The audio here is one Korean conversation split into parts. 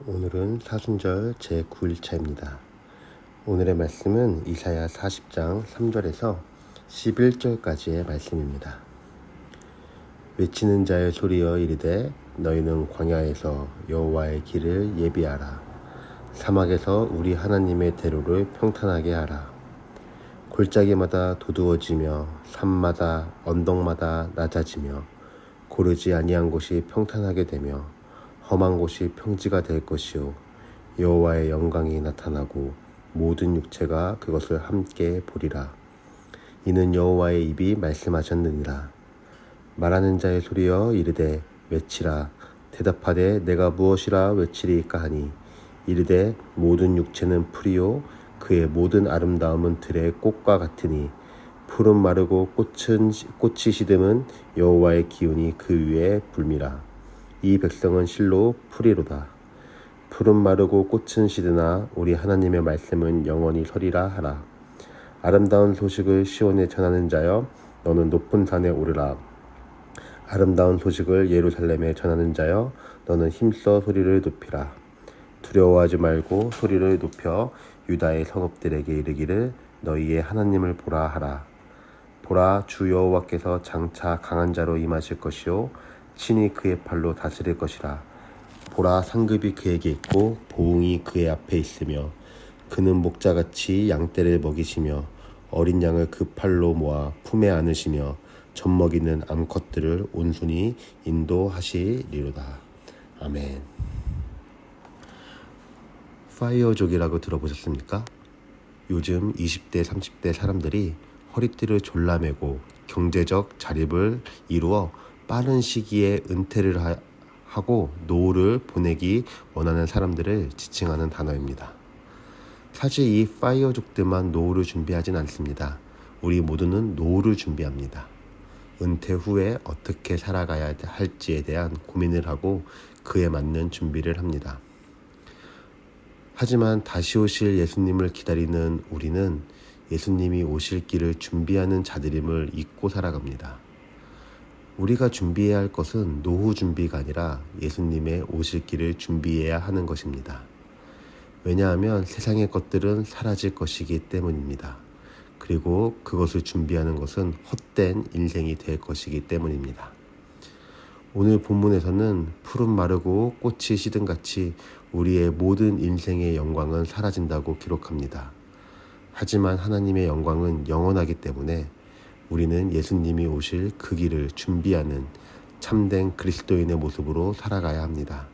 오늘은 사순절 제9일차입니다. 오늘의 말씀은 이사야 40장 3절에서 11절까지의 말씀입니다. 외치는 자의 소리여 이르되 너희는 광야에서 여호와의 길을 예비하라. 사막에서 우리 하나님의 대로를 평탄하게 하라. 골짜기마다 도두어지며 산마다 언덕마다 낮아지며 고르지 아니한 곳이 평탄하게 되며 험한 곳이 평지가 될 것이요. 여호와의 영광이 나타나고 모든 육체가 그것을 함께 보리라. 이는 여호와의 입이 말씀하셨느니라. 말하는 자의 소리여 이르되 외치라. 대답하되 내가 무엇이라 외치리까 하니? 이르되 모든 육체는 풀이요. 그의 모든 아름다움은 들의 꽃과 같으니 풀은 마르고 꽃은 꽃이 시듬은 여호와의 기운이 그 위에 불미라 이 백성은 실로 풀이로다. 풀은 마르고 꽃은 시드나 우리 하나님의 말씀은 영원히 서리라 하라. 아름다운 소식을 시온에 전하는 자여 너는 높은 산에 오르라. 아름다운 소식을 예루살렘에 전하는 자여 너는 힘써 소리를 높이라. 두려워하지 말고 소리를 높여 유다의 성읍들에게 이르기를 너희의 하나님을 보라 하라. 보라 주 여호와께서 장차 강한 자로 임하실 것이요 친히 그의 팔로 다스릴 것이라. 보라 상급이 그에게 있고 보응이 그의 앞에 있으며 그는 목자같이 양떼를 먹이시며 어린 양을 그 팔로 모아 품에 안으시며 젖먹이는 암컷들을 온순히 인도하시리로다. 아멘. 파이어족이라고 들어보셨습니까? 요즘 20대, 30대 사람들이 허리띠를 졸라매고 경제적 자립을 이루어 빠른 시기에 은퇴를 하, 하고 노후를 보내기 원하는 사람들을 지칭하는 단어입니다. 사실 이 파이어족들만 노후를 준비하진 않습니다. 우리 모두는 노후를 준비합니다. 은퇴 후에 어떻게 살아가야 할지에 대한 고민을 하고 그에 맞는 준비를 합니다. 하지만 다시 오실 예수님을 기다리는 우리는 예수님이 오실 길을 준비하는 자들임을 잊고 살아갑니다. 우리가 준비해야 할 것은 노후 준비가 아니라 예수님의 오실 길을 준비해야 하는 것입니다. 왜냐하면 세상의 것들은 사라질 것이기 때문입니다. 그리고 그것을 준비하는 것은 헛된 인생이 될 것이기 때문입니다. 오늘 본문에서는 푸른 마르고 꽃이 시든 같이 우리의 모든 인생의 영광은 사라진다고 기록합니다. 하지만 하나님의 영광은 영원하기 때문에 우리는 예수님이 오실 그 길을 준비하는 참된 그리스도인의 모습으로 살아가야 합니다.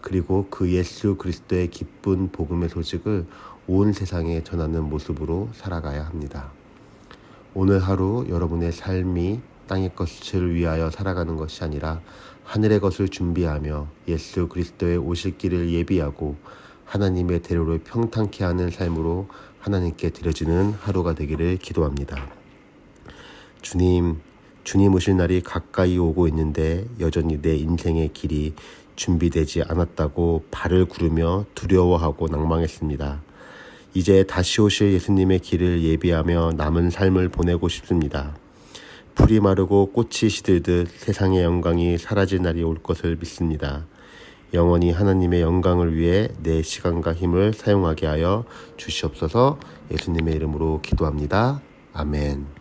그리고 그 예수 그리스도의 기쁜 복음의 소식을 온 세상에 전하는 모습으로 살아가야 합니다. 오늘 하루 여러분의 삶이 땅의 것을 위하여 살아가는 것이 아니라 하늘의 것을 준비하며 예수 그리스도의 오실 길을 예비하고 하나님의 대로를 평탄케 하는 삶으로 하나님께 드려지는 하루가 되기를 기도합니다. 주님, 주님 오실 날이 가까이 오고 있는데 여전히 내 인생의 길이 준비되지 않았다고 발을 구르며 두려워하고 낭망했습니다. 이제 다시 오실 예수님의 길을 예비하며 남은 삶을 보내고 싶습니다. 풀이 마르고 꽃이 시들듯 세상의 영광이 사라질 날이 올 것을 믿습니다. 영원히 하나님의 영광을 위해 내 시간과 힘을 사용하게 하여 주시옵소서 예수님의 이름으로 기도합니다. 아멘.